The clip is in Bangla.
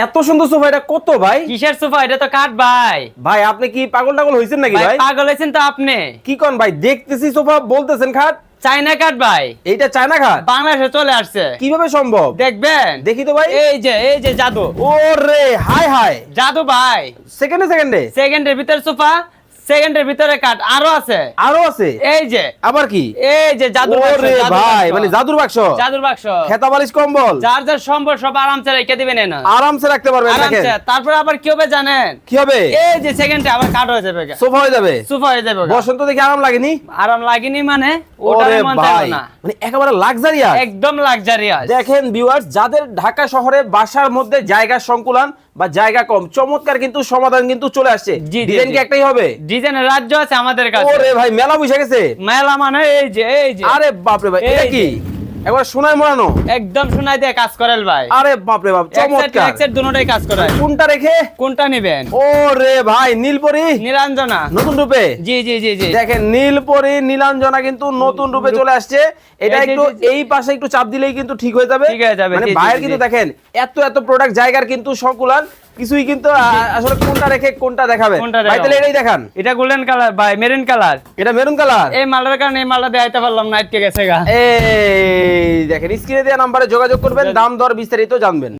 এত সুন্দর সোফা এটা কত ভাই? কিসের সোফা এটা তো কাঠ ভাই। ভাই আপনি কি পাগল টাগল হইছেন নাকি ভাই পাগল হইছেন তো আপনি। কি কোন ভাই দেখতেছি সোফা বলতেছেন খাট। চায়না কাঠ ভাই। এইটা চায়না খাট? বাংলাদেশে চলে আসছে। কীভাবে সম্ভব? দেখবেন? দেখি তো ভাই। এই যে এই যে জাদু। ওরে হাই হাই। জাদু ভাই। সেকেন্ডে সেকেন্ডে সেকেন্ডের ভিতর সোফা সেকেন্ডের ভিতরে কাঠ আরও আছে। আরও আছে? এই যে। আবার কি? এই যে জাদুর বাক্স, ভাই মানে জাদুর বাক্স। জাদুর বাক্স। খেতা বালিশ কম্বল। যার যার সম্ভব সব আরামসে রেখে দিবেন না আরামসে রাখতে পারবেন আরামসে। তারপরে আবার কি হবে জানেন? কি হবে? এই যে সেকেন্ডে আবার কাঠ হয়ে যাবে সোফা হয়ে যাবে? সোফা হয়ে যাবে বসন্ত দেখে আরাম লাগেনি? আরাম লাগেনি মানে ওটা মন না। মানে একেবারে লাক্সারিয়াস একদম লাক্সারিয়াস দেখেন ভিউয়ার্স যাদের ঢাকা শহরে বাসার মধ্যে জায়গা সংকুলান বা জায়গা কম চমৎকার কিন্তু সমাধান কিন্তু চলে আসছে। ডিজাইন কি একটাই হবে? ডিজাইনের রাজ্য আছে আমাদের কাছে। ওরে ভাই মেলা বসে গেছে। মেলা মানে এই যে এই যে। আরে বাপরে ভাই এটা কি? একবার সোনায় মোড়ানো একদম শোনাই দিয়ে কাজ করেন ভাই। আরে বাপ এক সাইড চমৎকার। এক দুটোটাই কাজ করে কোনটা রেখে? কোনটা নেবেন? ওরে ভাই নীলপরি। নিরঞ্জনা নতুন রূপে? জি জি জি জি। দেখেন নীলপরি নীলাঞ্জনা কিন্তু নতুন রূপে চলে আসছে। এটা একটু এই পাশে একটু চাপ দিলেই কিন্তু ঠিক হয়ে যাবে। ঠিক হয়ে যাবে, মানে বাইরে কিন্তু দেখেন এত এত প্রোডাক্ট জায়গার কিন্তু সংকুলান। কিছুই কিন্তু আসলে কোনটা রেখে কোনটা দেখাবে কোনটা ভাই তাহলে এটাই দেখান। এটা গোল্ডেন কালার ভাই মেরুন কালার এটা মেরুন কালার এই মালটার কারণে এই মালটা দেখাইতে পারলাম না আটকে গেছে গা। এই দেখেন স্ক্রিনে দেওয়া নাম্বারে যোগাযোগ করবেন দাম দর বিস্তারিত জানবেন।